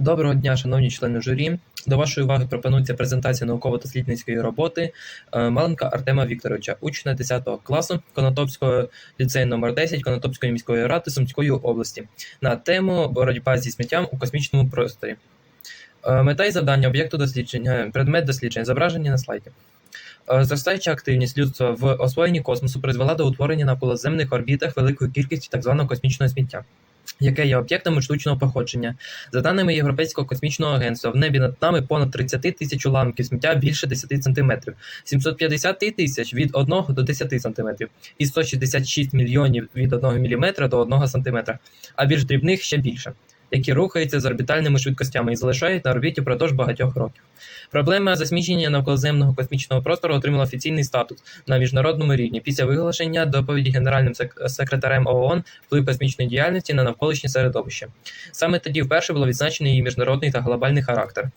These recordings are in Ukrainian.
Доброго дня, шановні члени журі. До вашої уваги пропонується презентація науково-дослідницької роботи е, Маленка Артема Вікторовича, учня 10 класу Конотопського ліцею номер 10 Конотопської міської ради Сумської області на тему боротьба зі сміттям у космічному просторі. Е, Мета і завдання об'єкту дослідження, предмет дослідження, зображені на слайді. Е, Зростаюча активність людства в освоєнні космосу призвела до утворення на околоземних орбітах великої кількості так званого космічного сміття, яке є об'єктами штучного походження. За даними Європейського космічного агентства, в небі над нами понад 30 тисяч уламків сміття більше 10 см, 750 тисяч від 1 до 10 см і 166 мільйонів від 1 мм до 1 см, а більш дрібних ще більше, які рухаються з орбітальними швидкостями і залишають на орбіті впродовж багатьох років. Проблема засмічення навколоземного космічного простору отримала офіційний статус на міжнародному рівні після виголошення доповіді генеральним секретарем ООН вплив космічної діяльності на навколишнє середовище. Саме тоді вперше було відзначено її міжнародний та глобальний характер.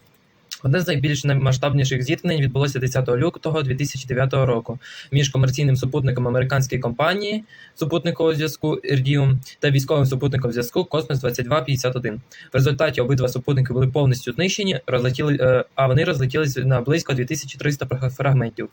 Одне з найбільш масштабніших зіткнень відбулося 10 лютого 2009 року між комерційним супутником американської компанії супутникового зв'язку Ірдіум та військовим супутником зв'язку Космос 2251. В результаті обидва супутники були повністю знищені, розлетіли, е, а вони розлетілись на близько 2300 фрагментів.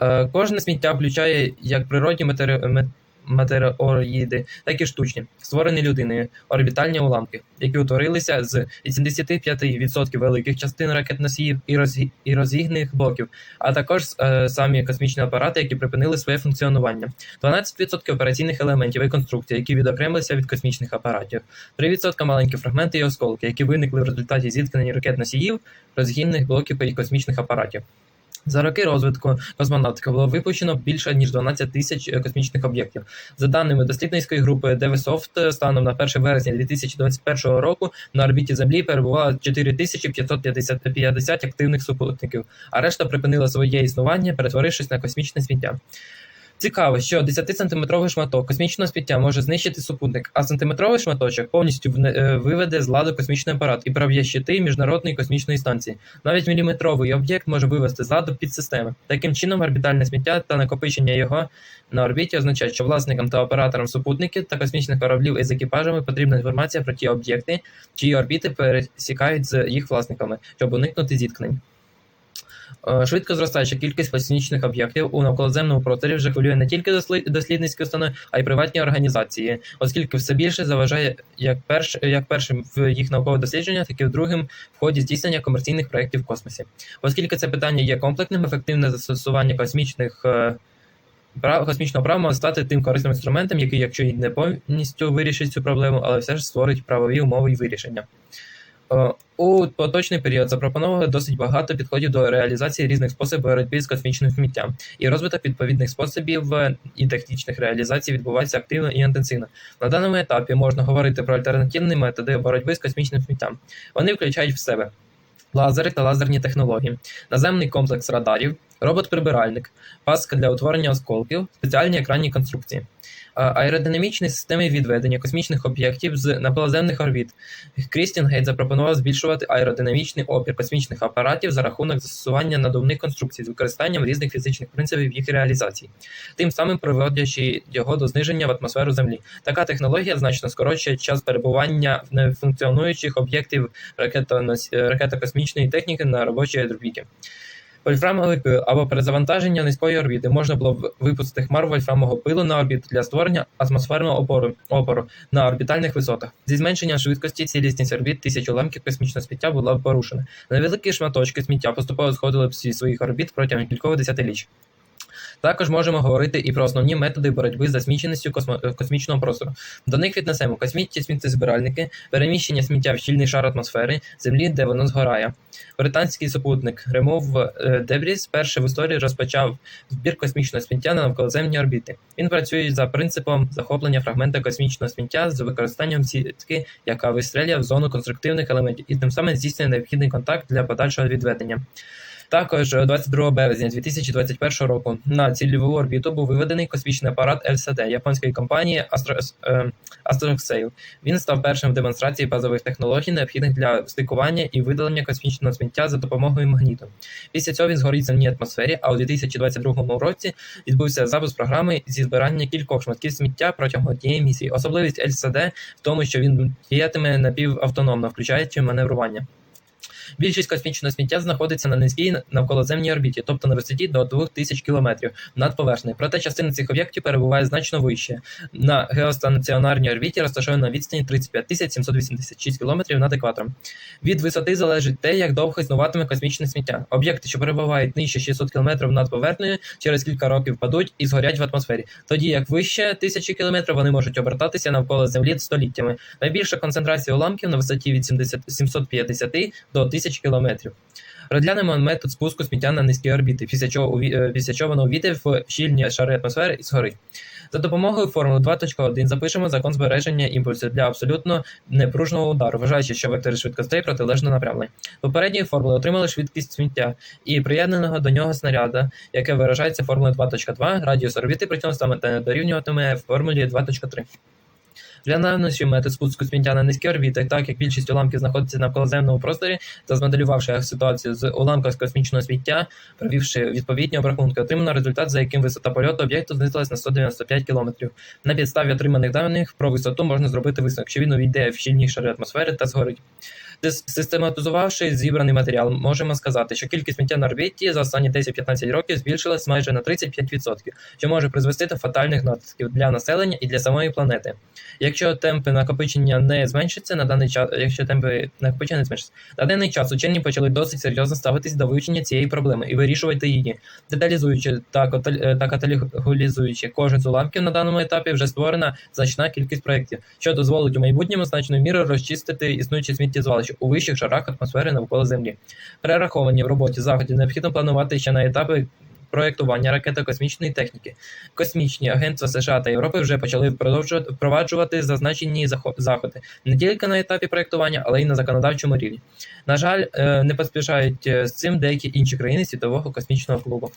Е, Кожне сміття включає як природні матери... матеріоїди, так і штучні, створені людиною, орбітальні уламки, які утворилися з 85% великих частин ракет-носіїв і, розгі... і розгідних блоків, а також е, самі космічні апарати, які припинили своє функціонування. 12% операційних елементів і конструкцій, які відокремилися від космічних апаратів, 3% маленькі фрагменти і осколки, які виникли в результаті зіткнення ракет-носіїв, розгінних блоків і космічних апаратів. За роки розвитку космонавтики було випущено більше ніж 12 тисяч е, космічних об'єктів. За даними дослідницької групи DevSoft, станом на 1 вересня 2021 року на орбіті Землі перебувало 4550 активних супутників, а решта припинила своє існування, перетворившись на космічне сміття. Цікаво, що 10-сантиметровий шматок космічного сміття може знищити супутник, а сантиметровий шматочок повністю е, виведе з ладу космічний апарат і проб'є щити міжнародної космічної станції. Навіть міліметровий об'єкт може вивести з ладу підсистеми. Таким чином, орбітальне сміття та накопичення його на орбіті означають, що власникам та операторам супутників та космічних кораблів із екіпажами потрібна інформація про ті об'єкти, чиї орбіти пересікають з їх власниками, щоб уникнути зіткнень. Е, Швидко зростаюча кількість космічних об'єктів у навколоземному просторі вже хвилює не тільки дослідницькі установи, а й приватні організації, оскільки все більше заважає як, перш, як першим в їх наукове дослідження, так і в другим в ході здійснення комерційних проєктів в космосі. Оскільки це питання є комплексним, ефективне застосування космічних е, прав космічного права може стати тим корисним інструментом, який, якщо й не повністю вирішить цю проблему, але все ж створить правові умови і вирішення. Е, У поточний період запропонували досить багато підходів до реалізації різних способів боротьби з космічним сміттям, і розвиток відповідних способів е, і технічних реалізацій відбувається активно і інтенсивно. На даному етапі можна говорити про альтернативні методи боротьби з космічним сміттям. Вони включають в себе лазери та лазерні технології, наземний комплекс радарів, робот-прибиральник, паска для утворення осколків, спеціальні екранні конструкції. Аеродинамічні системи відведення космічних об'єктів з навколоземних орбіт. Крістін Гейт запропонував збільшувати аеродинамічний опір космічних апаратів за рахунок застосування надувних конструкцій з використанням різних фізичних принципів їх реалізації, тим самим приводячи його до зниження в атмосферу Землі. Така технологія значно скорочує час перебування в нефункціонуючих об'єктів ракетокосмічної техніки на робочій орбіті. Вольфрамовий пил або перезавантаження низької орбіти можна було випустити хмару вольфрамового пилу на орбіту для створення атмосферного опору, опору на орбітальних висотах. Зі зменшенням швидкості цілісність орбіт тисяч уламків космічного сміття була порушена. Невеликі шматочки сміття поступово сходили зі своїх орбіт протягом кількох десятиліть. Також можемо говорити і про основні методи боротьби з засміченістю космо- е, космічного простору. До них віднесемо космічні сміттєзбиральники, переміщення сміття в щільний шар атмосфери, землі, де воно згорає. Британський супутник Remove е, Debris перший в історії розпочав збір космічного сміття на навколоземні орбіти. Він працює за принципом захоплення фрагмента космічного сміття з використанням сітки, яка вистрелює в зону конструктивних елементів, і тим самим здійснює необхідний контакт для подальшого відведення. Також е, 22 березня 2021 року на цільову орбіту був виведений космічний апарат ЛСД японської компанії е, Astrosail. Він став першим в демонстрації базових технологій, необхідних для стикування і видалення космічного сміття за допомогою магніту. Після цього він згорів в земній атмосфері, а у 2022 році відбувся запуск програми зі збирання кількох шматків сміття протягом однієї місії. Особливість ЛСД в тому, що він діятиме напівавтономно, включаючи маневрування. Більшість космічного сміття знаходиться на низькій навколоземній орбіті, тобто на висоті до 2000 км над поверхнею. Проте частина цих об'єктів перебуває значно вище. На геостаціонарній орбіті розташована на відстані 35 786 км над екватором. Від висоти залежить те, як довго існуватиме космічне сміття. Об'єкти, що перебувають нижче 600 км над поверхнею, через кілька років падуть і згорять в атмосфері. Тоді як вище 1000 км вони можуть обертатися навколо Землі століттями. Найбільша концентрація уламків на висоті від 70 750 до 1000 км. Розглянемо метод спуску сміття на низькі орбіти, після чого, е, після чого воно увійде в щільні шари атмосфери і згорить. За допомогою формули 2.1 запишемо закон збереження імпульсу для абсолютно непружного удару, вважаючи, що вектори швидкостей протилежно направлені. Попередньої формули отримали швидкість сміття і приєднаного до нього снаряда, яке виражається формулою 2.2, радіус орбіти при цьому саме дорівнюватиме формулі 2.3. Розглянувши метод спуску сміття на низькі орбіти, так як більшість уламків знаходиться на вколоземному просторі, та змоделювавши ситуацію з уламком з космічного сміття, провівши відповідні обрахунки, отримано результат, за яким висота польоту об'єкту знизилась на 195 км. На підставі отриманих даних про висоту можна зробити висновок, що він увійде в щільні шари атмосфери та згорить. Систематизувавши зібраний матеріал, можемо сказати, що кількість сміття на орбіті за останні 10-15 років збільшилась майже на 35%, що може призвести до фатальних наслідків для населення і для самої планети. Якщо темпи накопичення не зменшаться на даний час, якщо темпи накопичення не зменшаться, на даний час учені почали досить серйозно ставитись до вивчення цієї проблеми і вирішувати її, деталізуючи та, е, та каталогізуючи кожен з уламків на даному етапі, вже створена значна кількість проєктів, що дозволить у майбутньому значною мірою розчистити існуючі сміттєзвалища у вищих шарах атмосфери навколо Землі. Перераховані в роботі заходів необхідно планувати ще на етапи. Проєктування ракетно-космічної техніки космічні агентства США та Європи вже почали впроваджувати зазначені заходи не тільки на етапі проєктування, але й на законодавчому рівні. На жаль, е, не поспішають е, з цим деякі інші країни світового космічного клубу.